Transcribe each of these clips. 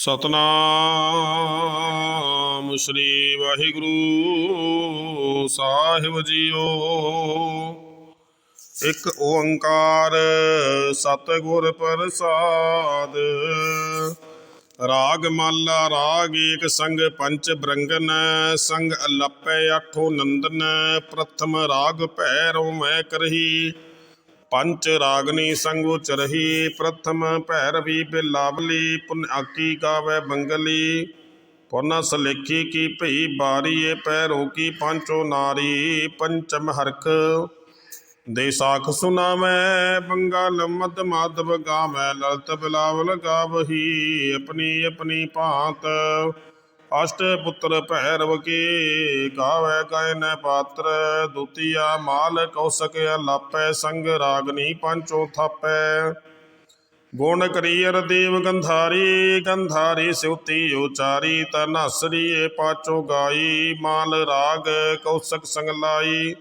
ਸਤਨਾਮ ਸ੍ਰੀ ਵਾਹਿਗੁਰੂ ਸਾਹਿਬ ਜੀਓ। ਇੱਕ ਓੰਕਾਰ ਸਤਿਗੁਰ ਪ੍ਰਸਾਦ। ਰਾਗ ਮਾਲਾ, ਰਾਗ ਏਕ ਸੰਗ ਪੰਚ ਬ੍ਰੰਗਨ, ਸੰਗ ਅਲਪੈ ਆਠੋ ਨੰਦਨ, ਪ੍ਰਥਮ ਰਾਗ ਭੈਰਵ ਮੈਂ ਕਰਹੀ। ਪੰਚ ਰਾਗਨੀ ਸੰਗ ਉਚਰਹੀ, ਪ੍ਰਥਮ ਭੈਰਵੀ ਬਿਲਾਵਲੀ, ਪੁਨ ਆਕੀ ਗਾਵੇ ਬੰਗਲੀ। ਪੁਨ ਲਿਖੀ ਕੀ ਭਈ ਬਾਰੀਏ ਪੈਰੋ ਕੀ ਪੰਚੋ ਨਾਰੀ, ਪੰਚਮ ਹਰਖ। ਦੇ ਸਾਖ ਸੁਨਾਵੈ, ਬੰਗਲ ਮਦ ਮਾਧਵ ਗਾਵੈ, ਲਲਤ ਬਿਲਾਵਲ ਗਾਵਹੀ, ਆਪਣੀ ਆਪਣੀ ਭਾਂਤ। ਅਸ਼ਟ ਪੁੱਤਰ ਭੈਰਵ ਕੀ ਗਾਵੈ ਗਾਇਨ ਪਾਤਰ, ਦੁਤੀਆ ਮਾਲ ਕੌਸਕ ਲਾਪੈ ਸੰਗ ਰਾਗਨੀ ਪੰਚੋ ਥਾਪੈ। ਗੁਣ ਕਰੀਅਰ ਦੇਵ ਗੰਧਾਰੀ ਗੰਧਾਰੀ ਸਿਉਤੀ ਉਚਾਰੀ ਤਨਸਰੀ ਏ ਪਾਚੋ ਗਾਈ, ਮਾਲ ਰਾਗ ਕੌਸਕ ਸੰਗ ਲਾਈ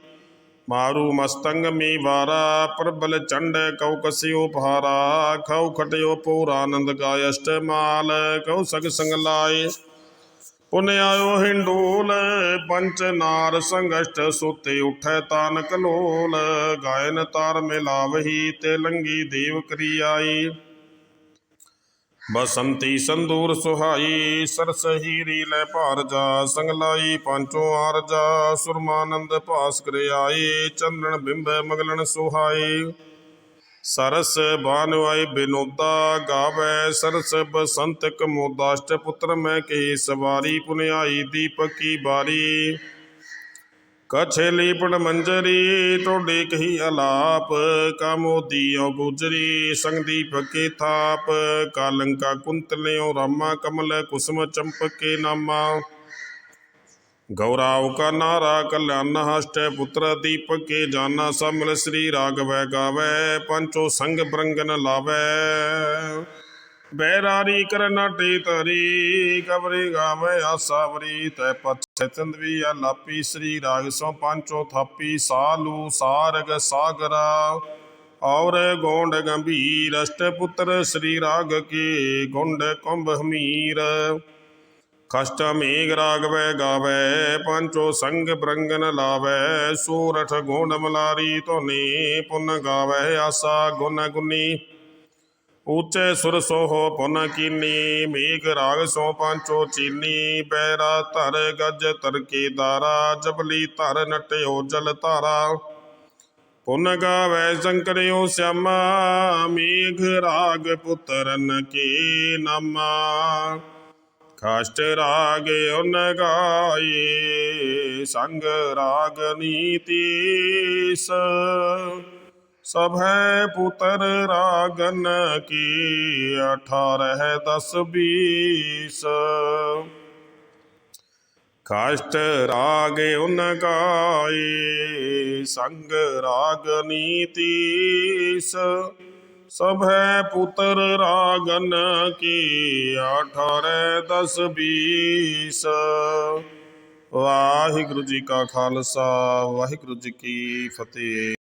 ਮਾਰੂ ਮਸਤੰਗ ਮੀ ਵਾਰਾ, ਪ੍ਰਬਲ ਚੰਡ ਕਉ ਕਸਿਓ ਭਾਰਾ, ਖਉ ਖਟਿਓ ਪੂਰਾਨੰਦ ਗਾਇ ਅਸ਼ਟਮਾਲ ਕਉ ਸਗ ਸੰਗ ਲਾਏ ਪੁਨ ਆਇਓ ਹਿੰਡੋਲ, ਪੰਚ ਨਾਰ ਸੰਗਸ਼ਟ ਸੁਤੇ ਉਠੈ ਤਾਨ ਕਲੋਲ ਗਾਇਨ ਤਾਰ ਮਿਲਾਵਹੀ ਤੇ ਲੰਗੀ ਦੇਵ ਕਰੀ ਆਈ ਬਸੰਤੀ ਸੰਦੂਰ ਸੁਹਾਈ ਸਰਸ ਹੀਰੀ ਲੈ ਭਾਰ ਜਾ, ਸੰਗਲਾਈ ਲਾਈ ਆਰ ਆਰਜਾ ਸੁਰਮਾਨੰਦ ਭਾਸ ਕਰਿ ਆਈ, ਚੰਦਨ ਬਿੰਬ ਮਗਲਣ ਸੁਹਾਈ। ਸਰਸ ਬਾਨਵਾਈ ਬਿਨੋਦਾ ਗਾਵੇ, ਸਰਸ ਬਸੰਤ ਕਮੋਦਾਸ਼ਟ ਪੁੱਤਰ ਮੈਂ ਕਹੀ ਸਵਾਰੀ ਪੁਨਿਆਈ ਦੀਪਕ ਕੀ ਬਾਰੀ। ਕਛੇ ਲੀਪੜ ਮੰਜਰੀ, ਟੋਡੇ ਕਹੀ ਅਲਾਪ ਕਾਮੋਦੀਓ ਗੁਜਰੀ ਸੰਗ ਦੀਪਕ ਕੇ ਥਾਪ। ਕਾਲੰਕਾ ਕੁੰਤਲਿਓ ਰਾਮਾ ਕਮਲ, ਕੁਸਮ ਚੰਪਕੇ ਨਾਮਾ। ਗੌਰਾਵ ਕਾ ਨਾਰਾ ਕਲਿਆਣਾ ਹਸਟ ਪੁੱਤਰ ਦੀਪਕ ਕੇ ਜਾਨਾ ਸਮਲ ਸ੍ਰੀ ਰਾਗਵੈ ਗਾਵੈ, ਪੰਚੋ ਸੰਗ ਬ੍ਰੰਗਨ ਲਾਵੈ। ਬੈਰਾਰੀ ਕਰਨਾ ਟੇ ਤਰੀ ਕਬਰੇ ਗਾਵੇ ਆਸਾਵਰੀ ਤੈ ਪਛੈ ਚੰਦਵੀ ਲਾਪੀ ਸ੍ਰੀ ਰਾਗ ਸੋ ਪੰਚੋ ਥਾਪੀ, ਸਾਲੂ ਸਾਰਗ ਸਾਗਰਾ। ਔਰ ਗੋਂਡ ਗੰਭੀਰ ਅਸ਼ਟ ਪੁੱਤਰ ਸ੍ਰੀ ਰਾਗ ਕੇ, ਗੁੰਡ ਕੁੰਭ ਹਮੀਰ। ਕਸ਼ਟ ਮੇਘ ਰਾਗਵੈ ਗਾਵੈ, ਪੰਚੋ ਸੰਗ ਬ੍ਰੰਗਨ ਲਾਵੈ, ਸੂਰਠ ਗੋਂਡ ਮਲਾਰੀ ਧੋਨੀ ਪੁਨ ਗਾਵੈ, ਆਸਾ ਗੁਨ ਗੁਨੀ। ਉੱਚੇ ਸੁਰ ਸੋਹ ਪੁਨ ਕੀਨੀ ਮੇਘ ਰਾਗ ਸੋ ਪੰਚੋ ਚੀਨੀ, ਪੈਰਾ ਧਰ ਗਜ ਤਰਕੀ ਦਾਰਾ ਜਬਲੀ ਧਰ ਨਟਿਓ ਜਲ ਧਾਰਾ। ਪੁਨ ਗਾਵੈ ਸ਼ੰਕਰਿਓ ਸਿਆਮਾ ਮੇਘ ਰਾਗ ਪੁੱਤਰਨ ਕੇ ਨਾਮਾ। ਕਾਸ਼ਟ ਰਾਗ ਉਨ ਗਾਏ ਸੰਗ ਰਾਗ ਨੀਤੀਸ ਸਭੈ ਪੁੱਤਰ ਰਾਗਨ ਕੀ ਅਠਾਰਹ ਦਸ ਬੀਸ ਕਾਸ਼ਟ ਰਾਗ ਉਨ ਗਾਏ ਸੰਗ ਰਾਗ ਨੀਤੀਸ ਸਭੈ ਪੁੱਤਰ ਰਾਗਨ ਕੀ ਅਠਾਰਹ ਦਸ ਬੀਸ। ਵਾਹਿਗੁਰੂ ਜੀ ਕਾ ਖਾਲਸਾ, ਵਾਹਿਗੁਰੂ ਜੀ ਕੀ ਫਤਿਹ।